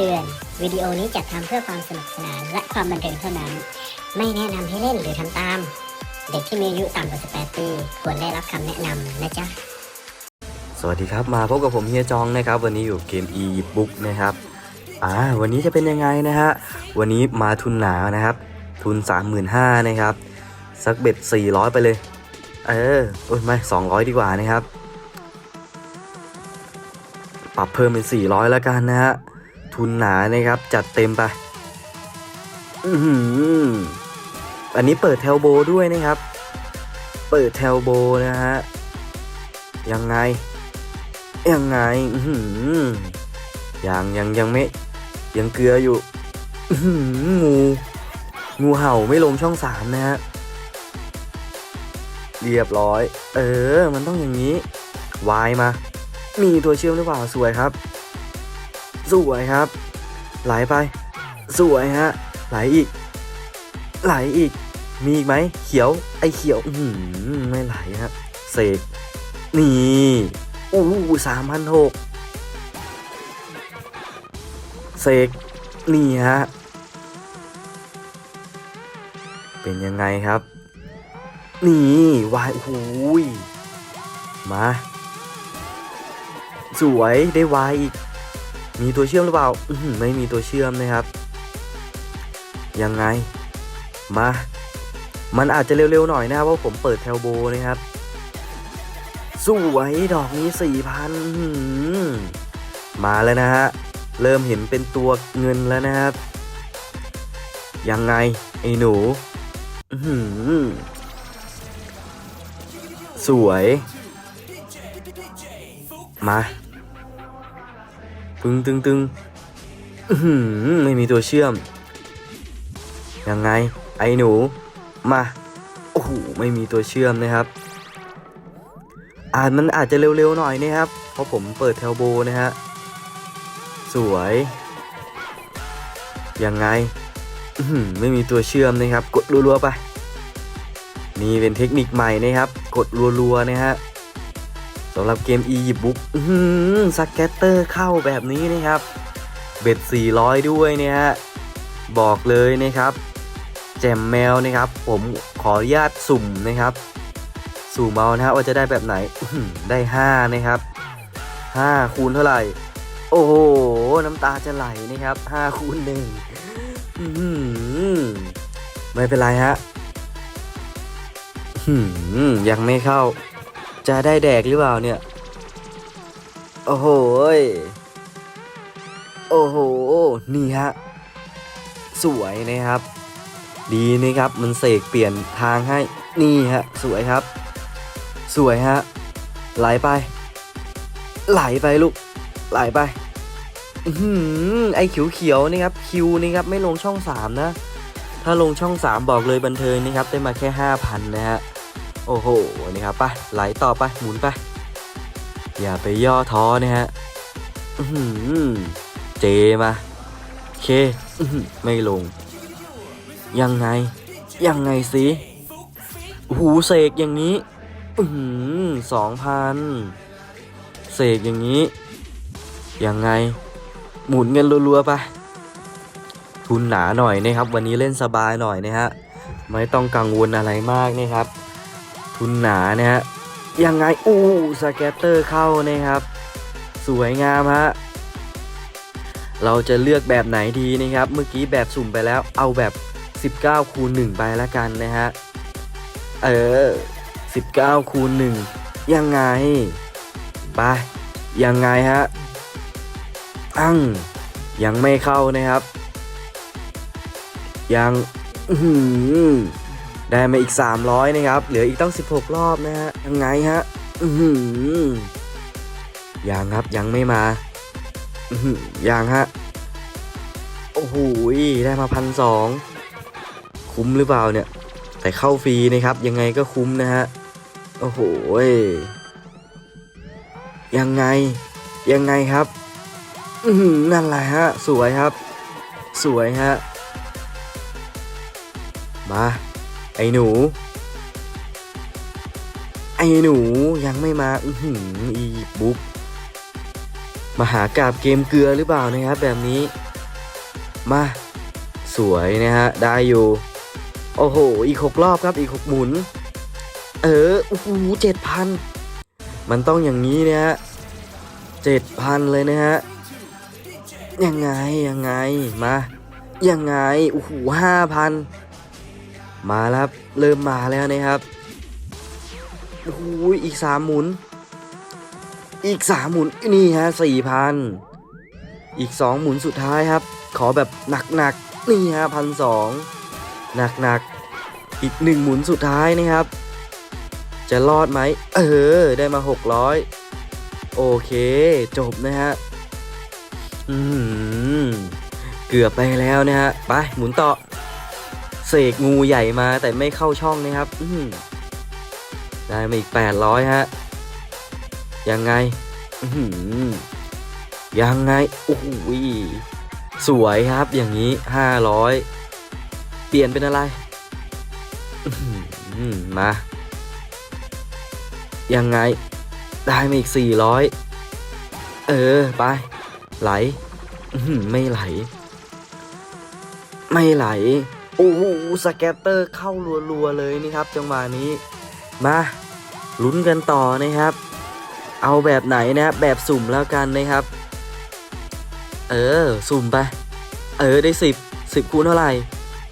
เตือน วิดีโอนี้จัดทำเพื่อความสนุกสนานและความบันเทิงเท่านั้น ไม่แนะนำให้เล่นหรือทำตาม เด็กที่มีอายุต่ำกว่า 18 ปี ควรได้รับคำแนะนำนะจ๊ะ สวัสดีครับมาพบกับผมเฮียจองนะครับ วันนี้อยู่เกม e book นะครับอ่าวันนี้จะเป็นยังไงนะฮะวันนี้มาทุนหนานะครับ ทุน 35,000นะครับสักเบ็ด400 ไปเลย เออโอ้ยไม่200 ดีกว่านะครับ ปรับเพิ่มเป็น 400 แล้วกันนะฮะ ทุนหนานะครับ จัดเต็มไป อืออันนี้เปิดแทลโบด้วยนะครับ เปิดแทลโบนะฮะ ยังไง ยังไง อื้อยังยังยังไม่ ยังเกลืออยู่ อืงูงูเห่าไม่ลงช่องสามนะฮะ เรียบร้อย เออ มันต้องอย่างนี้ วายมา มีตัวเชื่อมหรือเปล่าสวยครับ สวยครับ ไหลไป สวยฮะ ไหลอีก ไหลอีก มีอีกไหม เขียว ไอเขียว อือหือไม่ไหลฮะ เสก นี่อู้สามพันหกเสก นี่ฮะ เป็นยังไงครับ นี่วายโอ้ยมา สวยได้วายอีก มีตัวเชื่อมหรือเปล่าไม่มีตัวเชื่อมนะครับ ยังไง มา มันอาจจะเร็วๆหน่อยนะครับเพราะผมเปิดแทลโบนะครับสวยดอกนี้สี่พันมาแล้วนะฮะ เริ่มเห็นเป็นตัวเงินแล้วนะครับ ยังไง ไอ้หนูสวย มา ตึงตึงตึงไม่มีตัวเชื่อม ยังไง ไอ้หนู มา โอ้โห ไม่มีตัวเชื่อมนะครับอ่านมันอาจจะเร็วๆหน่อยนะครับ เพราะผมเปิดแทลโบนะฮะ สวย ยังไงไม่มีตัวเชื่อมนะครับ กดรัวๆไป นี่เป็นเทคนิคใหม่นะครับ กดรัวๆนะฮะ สำหรับเกม e หยิบบุ๊กสแกตเตอร์เข้าแบบนี้นะครับเบ็ด 400 ด้วยเนี่ยฮะบอกเลยนะครับ แจมแมวนะครับ ผมขออนุญาตสุ่มนะครับสู่มเมานะฮะว่าจะได้แบบไหนได้ 5 นะครับ 5 คูณเท่าไหร่ โอ้โห น้ำตาจะไหลนะครับ 5 คูณหนึ่งไม่เป็นไรฮะยังไม่เข้า จะได้แดกหรือเปล่าเนี่ย โอ้โหโอ้โห นี่ฮะ สวยนะครับ ดีนะครับ มันเสกเปลี่ยนทางให้ นี่ฮะ สวยครับ สวยฮะ ไหลไป ไหลไปลูก ไหลไปอือหือไอเขียวเขียวนี่ครับ คิวนี่ครับ ไม่ลงช่อง3นะ ถ้าลงช่อง3บอกเลยบันเทิงนี่ครับ ได้มาแค่5,000นะฮะ โอ้โหนี่ครับไปไหลต่อไปหมุนไป อย่าไปย่อท้อนะฮะเจมาเคไม่ลง ยังไง ยังไงสิ หูเสกอย่างนี้สองพันเสกอย่างนี้ ยังไง หมุนเงินรัวๆไป ทุนหนาหน่อยนะครับ วันนี้เล่นสบายหน่อยนะฮะ ไม่ต้องกังวลอะไรมากนะครับ ทุนหนานะฮะยังไงอู้สแกตเตอร์เข้านะครับ สวยงามฮะเราจะเลือกแบบไหนดีนะครับ เมื่อกี้แบบสุ่มไปแล้วเอาแบบ 19 คูณ 1 ไปล้วกันนะฮะ เออ 19 คูณ 1 ยังไง ไป ยังไงฮะ อั้ง ยังไม่เข้านะครับ ยัง อื ได้มาอีก 300 นะครับ เหลืออีกตั้ง16 รอบนะฮะยังไงฮะอือหือยังครับยังไม่มาอือหือยังฮะ โอ้โหได้มาพันสองคุ้มหรือเปล่าเนี่ยแต่เข้าฟรีนะครับ ยังไงก็คุ้มนะฮะ โอ้โหยังไงยังไงครับ อือหือนั่นแหละฮะ สวยครับ สวยฮะ มา ไอ้หนู ไอ้หนูยังไม่มาอือหืออีบุ๊กมาหากราบเกมเกลือหรือเปล่านะครับแบบนี้ มา สวยนะฮะ ได้อยู่ โอ้โห อีกหกรอบครับอีกหกหมุน เออโอ้โหเจ็ดพันมันต้องอย่างนี้นะฮะเจ็ดพันเลยนะฮะ ยังไงยังไงมา ยังไงโอ้โหห้าพัน มาแล้วครับ เริ่มมาแล้วนะครับโอ้โหอีกสามหมุน อีกสามหมุนนี่ฮะสี่พันอีกสองหมุนสุดท้ายครับ ขอแบบหนักๆนี่ฮะพันสองหนักๆอีกหนึ่งหมุนสุดท้ายนะครับ จะรอดไหมเออ ได้มาหกร้อยโอเค จบนะฮะอืมเกือบไปแล้วนะฮะ ไปหมุนต่อ เสกงูใหญ่มาแต่ไม่เข้าช่องนะครับ อืได้มาอีกแปดร้อยฮะ ยังไงอืยังไง โอ้โหสวยครับอย่างนี้ห้าร้อยเปลี่ยนเป็นอะไรอืมา ยังไง ได้มาอีกสี่ร้อยเออ ไป ไหล ไม่ไหล ไม่ไหล โอ้โหสแกตเตอร์เข้ารัวๆเลยนี่ครับ จังหวะนี้มาลุ้นกันต่อนะครับ เอาแบบไหนนะครับแบบสุ่มแล้วกันนะครับ เออสุ่มไป เออได้สิบสิบคูณเท่าไหร่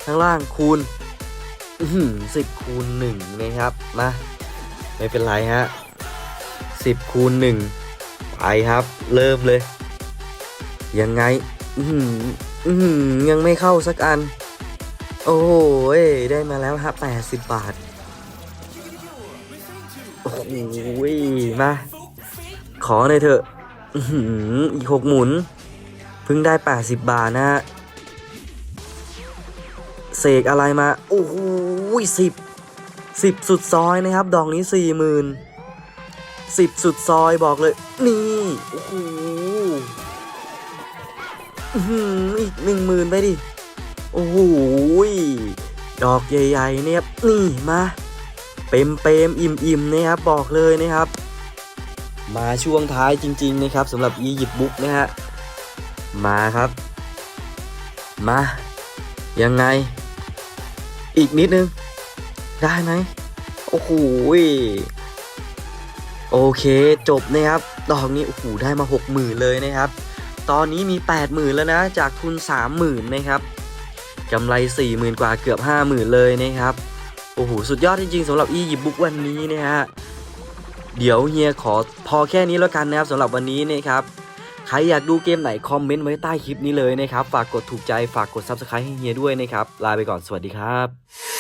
ข้างล่างคูณสิบคูณหนึ่งนะครับมาไม่เป็นไรฮะสิบคูณหนึ่งไปครับ เริ่มเลย ยังไง อืยังไม่เข้าสักอัน โอ้โหยได้มาแล้วฮะแปดสิบบาท โอ้โหยมา ขอหน่อยเถอะอีกหกหมุน เพิ่งได้ 80 บาทนะฮะเสกอะไรมา โอ้โหสิบสิบสุดซอยนะครับ ดอกนี้สี่หมื่นสิบสุดซอยบอกเลย นี่ โอ้โหอีกหนึ่งหมื่นไปดิ โอ้โหดอกใหญ่ๆเนี่ยนี่มาเปมเปมอิ่มอิ่มนะครับบอกเลยนะครับ มาช่วงท้ายจริง ๆ นะครับสำหรับอียิปต์บุ๊กนะฮะมาครับ มายังไง อีกนิดนึง ได้ไหมโอ้โหโอเคจบนะครับ ดอกนี้โอ้โหได้มา 6 0,000 เลยนะครับ ตอนนี้มี 80,000 แล้วนะ จากทุน 30,000 นะครับ กำไร 40,000 กว่าเกือบ 50,000 เลยนะครับ โอ้โห สุดยอดจริงๆสำหรับอียิปต์บุ๊กวันนี้นะฮะ เดี๋ยวเฮียขอพอแค่นี้แล้วกันนะครับสำหรับวันนี้นะครับ ใครอยากดูเกมไหนคอมเมนต์ไว้ใต้คลิปนี้เลยนะครับ ฝากกดถูกใจ ฝากกด Subscribe ให้เฮียด้วยนะครับ ลาไปก่อน สวัสดีครับ